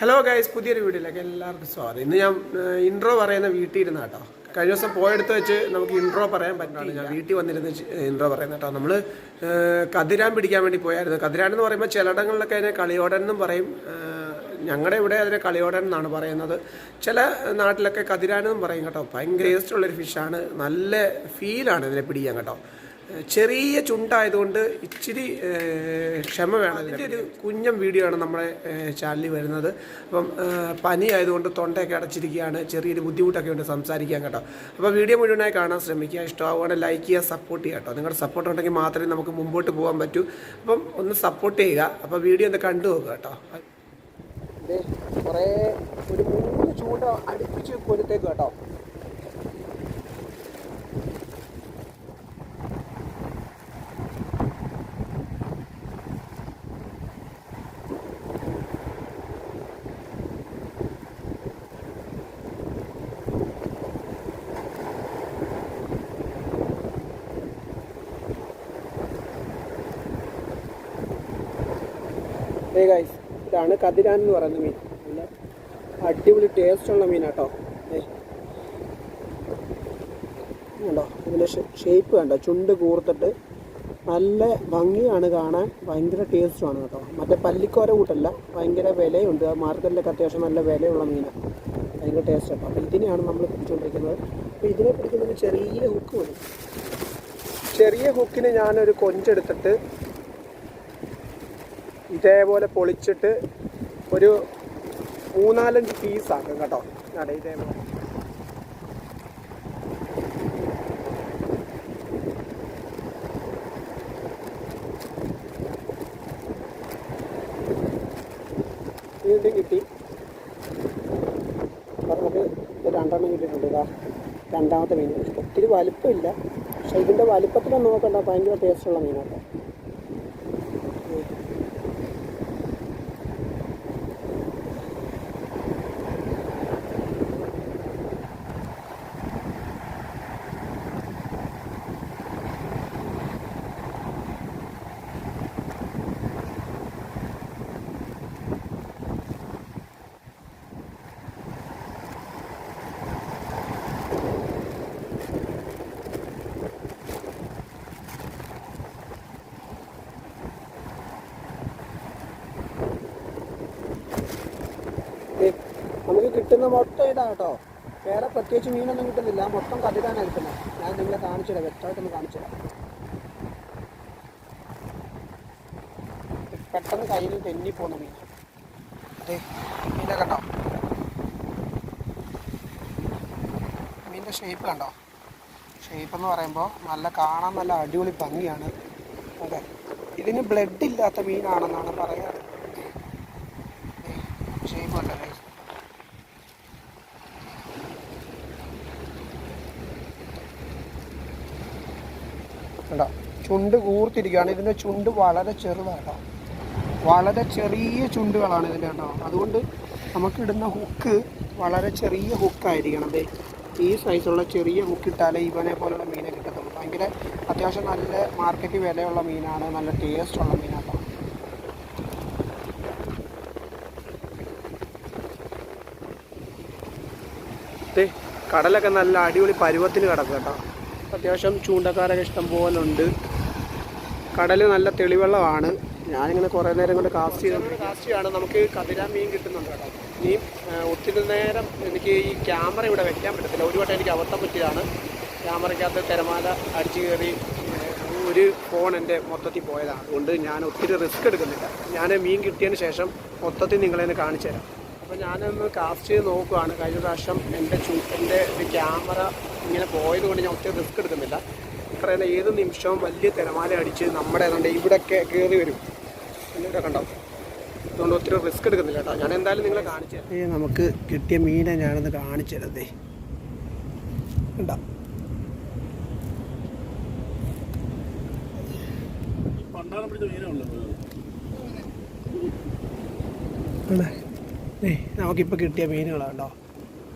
Hello guys പുതിയൊരു വീഡിയോയിലേക്ക് എല്ലാവർക്കും സ്വാഗതം. ഇന്ന് ഞാൻ ഇൻട്രോ പറയുന്ന വീട്ടിൽ ഇരുന്ന കേട്ടോ കഴിഞ്ഞ ദിവസം പോയെടുത്ത് വെച്ച് നമുക്ക് ഇൻട്രോ പറയാൻ പറ്റില്ല ഞാൻ വീട്ടിൽ വന്നിരുന്ന് ഇൻട്രോ പറയുന്ന കേട്ടോ. നമ്മൾ കതിരാൻ പിടിക്കാൻ വേണ്ടി പോയായിരുന്നു. കതിരാൻ എന്ന് പറയുമ്പോൾ ചിലയിടങ്ങളിലൊക്കെ അതിനെ കളിയോടൻ എന്നും പറയും. ഞങ്ങളുടെ ഇവിടെ അതിനെ കളിയോടൻ എന്നാണ് പറയുന്നത്. ചില നാട്ടിലൊക്കെ കതിരാനെന്നും പറയും കേട്ടോ. ഭയങ്കര ടേസ്റ്റ് ഉള്ളൊരു ഫിഷാണ് നല്ല ഫീലാണ് ഇതിനെ പിടിക്കാൻ കേട്ടോ. ചെറിയ ചുണ്ടായതുകൊണ്ട് ഇച്ചിരി ക്ഷമ വേണം അതിന്റെ ഒരു കുഞ്ഞം വീഡിയോ ആണ് നമ്മുടെ ചാനലിൽ വരുന്നത്. അപ്പം പനി ആയതുകൊണ്ട് തൊണ്ടയൊക്കെ അടച്ചിരിക്കുകയാണ്. ചെറിയൊരു ബുദ്ധിമുട്ടൊക്കെ ഉണ്ട് സംസാരിക്കാൻ കേട്ടോ. അപ്പോൾ വീഡിയോ മുഴുവനായി കാണാൻ ശ്രമിക്കുക. ഇഷ്ടമാവുകയാണെങ്കിൽ ലൈക്ക് ചെയ്യുക സപ്പോർട്ട് ചെയ്യുക കേട്ടോ. നിങ്ങളുടെ സപ്പോർട്ട് ഉണ്ടെങ്കിൽ മാത്രമേ നമുക്ക് മുമ്പോട്ട് പോകാൻ പറ്റൂ. അപ്പം ഒന്ന് സപ്പോർട്ട് ചെയ്യുക. അപ്പോൾ വീഡിയോ ഒന്ന് കണ്ടു നോക്കുക കേട്ടോ. കുറേ ഒരു മൂന്ന് ചൂണ്ട അടുപ്പിച്ച് കൊരുത്തേക്ക് കേട്ടോ. ഗൈസ് ഇതാണ് കതിരാൻ എന്ന് പറയുന്ന മീൻ. നല്ല അടിപൊളി ടേസ്റ്റ് ഉള്ള മീനാട്ടോ. ഏ. കണ്ടോ? ഇതിന്റെ ഷേപ്പ് കണ്ടോ? ചുണ്ട് കൂർത്തിട്ട് നല്ല ഭംഗിയാണ് കാണാൻ. ഭയങ്കര ടേസ്റ്റുമാണ് കേട്ടോ. മറ്റേ പല്ലിക്കോര കൂട്ടല്ല ഭയങ്കര വിലയുണ്ട്. മാർക്കറ്റിലൊക്കെ അത്യാവശ്യം നല്ല വിലയുള്ള മീനാണ് ഭയങ്കര ടേസ്റ്റ് കേട്ടോ അപ്പോൾ ഇതിനെയാണ് നമ്മൾ പിടിച്ചുകൊണ്ടിരിക്കുന്നത് അപ്പോൾ ഇതിനെ പിടിക്കുന്നത് ചെറിയ ഹുക്ക് മതി. ചെറിയ ഹുക്കിന് ഞാനൊരു കൊഞ്ചെടുത്തിട്ട് ഇതേപോലെ പൊളിച്ചിട്ട് ഒരു മൂന്നാലഞ്ച് പീസാക്കും കേട്ടോ. അതെ ഇതേപോലെ. വീണ്ടും കിട്ടി. രണ്ടാമത്തെ മീൻ. ഒത്തിരി വലിപ്പമില്ല. പക്ഷെ ഇതിന്റെ വലിപ്പത്തിലൊന്നും നോക്കണ്ട. ഭയങ്കര ടേസ്റ്റുള്ള മീനാട്ടോ ദേ, നമുക്ക് കിട്ടുന്ന മൊത്തം ഇതാ കേട്ടോ വേറെ പ്രത്യേകിച്ച് മീനൊന്നും കിട്ടുന്നില്ല. മൊത്തം കതിരാനാണ് കിട്ടുന്നത് ഞാൻ നിങ്ങളെ കാണിച്ചുതരാം വ്യക്തമായിട്ടൊന്ന് കാണിച്ചുതരാം പെട്ടെന്ന് കയ്യിൽ തെന്നിപ്പോകുന്ന മീൻ. അതെ മീനെ കണ്ടോ? മീനിന്റെ ഷേപ്പ് കണ്ടോ? ഷേപ്പ് എന്ന് പറയുമ്പോൾ നല്ല കാണാൻ നല്ല അടിപൊളി ഭംഗിയാണ്. അതെ. ഇതിന് ബ്ലഡ് ഇല്ലാത്ത മീനാണെന്നാണ് പറയാറ് ഷേപ്പ് ഉണ്ട് guys. കണ്ടോ? ചുണ്ട് കൂർത്തിരിക്കുകയാണ് ഇതിന്റെ ചുണ്ട് വളരെ ചെറുതാട്ടോ വളരെ ചെറിയ ചുണ്ടുകളാണ് ഇതിന്റെ കേട്ടോ. അതുകൊണ്ട് നമുക്കിടുന്ന ഹുക്ക് വളരെ ചെറിയ ഹുക്കായിരിക്കണം അതെ ഈ സൈസുള്ള ചെറിയ ഹുക്ക് ഇട്ടാലേ ഇവനെ പോലുള്ള മീനെ കിട്ടത്തുള്ളൂ. ഭയങ്കര അത്യാവശ്യം നല്ല മാർക്കറ്റ് വിലയുള്ള മീനാണ്. നല്ല ടേസ്റ്റുള്ള മീനാട്ടോ കടലൊക്കെ നല്ല അടിപൊളി പരുവത്തിന് കിടക്കും കേട്ടോ. അത്യാവശ്യം ചൂണ്ടക്കാരൊക്കെ ഇഷ്ടം പോലെ ഉണ്ട് കടൽ നല്ല തെളിവെള്ളമാണ്. ഞാനിങ്ങനെ കുറേ നേരം കൊണ്ട് കാസ്റ്റ് ചെയ്ത് കാസ്റ്റ് ചെയ്യാണ്. നമുക്ക് കതിരാൻ മീൻ കിട്ടുന്നുണ്ട് കേട്ടോ. ഒത്തിരി നേരം എനിക്ക് ഈ ക്യാമറ ഇവിടെ വെക്കാൻ പറ്റത്തില്ല. ഒരു വട്ടം എനിക്ക് അബദ്ധം പറ്റിയതാണ്. ക്യാമറയ്ക്കകത്ത് തിരമാല അടിച്ചു കയറി ഒരു ഫോൺ എന്റെ മൊത്തത്തിൽ പോയതാണ്. അതുകൊണ്ട് ഞാൻ ഒത്തിരി റിസ്ക് എടുക്കുന്നില്ല. ഞാൻ മീൻ കിട്ടിയതിന് ശേഷം മൊത്തത്തിൽ നിങ്ങളതിനെ കാണിച്ചു തരാം അപ്പോൾ ഞാനൊന്ന് കാസ്റ്റ് ചെയ്ത് നോക്കുവാണ്. കഴിഞ്ഞ പ്രാവശ്യം എന്റെ ചൂ എന്റെ ക്യാമറ ഇങ്ങനെ പോയത് കൊണ്ട് ഞാൻ ഒത്തിരി റിസ്ക് എടുക്കുന്നില്ല. പറയുന്ന ഏത് നിമിഷവും വലിയ തിരമാല അടിച്ച് നമ്മുടെ ഏതാണ്ട് ഇവിടെയൊക്കെ കയറി വരും. എന്നിവിടെ കണ്ടോ അതുകൊണ്ട് ഒത്തിരി റിസ്ക് എടുക്കുന്നില്ല കേട്ടോ. ഞാൻ എന്തായാലും നിങ്ങളെ കാണിച്ചു തരാം. നമുക്ക് കിട്ടിയ മീനെ ഞാനൊന്ന് കാണിച്ചു തരത്തേ കണ്ടോ? പിടിച്ച ഏ നമുക്കിപ്പോൾ കിട്ടിയ മീനുകളാണ് കേട്ടോ.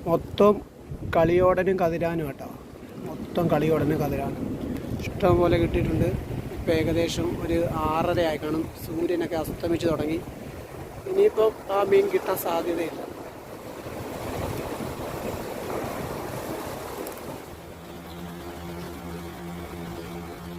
മൊത്തം കളിയോടനും കതിരാനും കേട്ടോ. മൊത്തം കളിയോടനും കതിരാനും. ഇഷ്ടം പോലെ കിട്ടിയിട്ടുണ്ട്. ഇപ്പം ഏകദേശം ഒരു ആറര ആയി കാണും. സൂര്യനൊക്കെ അസ്തമിച്ച് തുടങ്ങി. ഇനിയിപ്പം ആ മീൻ കിട്ടാൻ സാധ്യതയില്ല.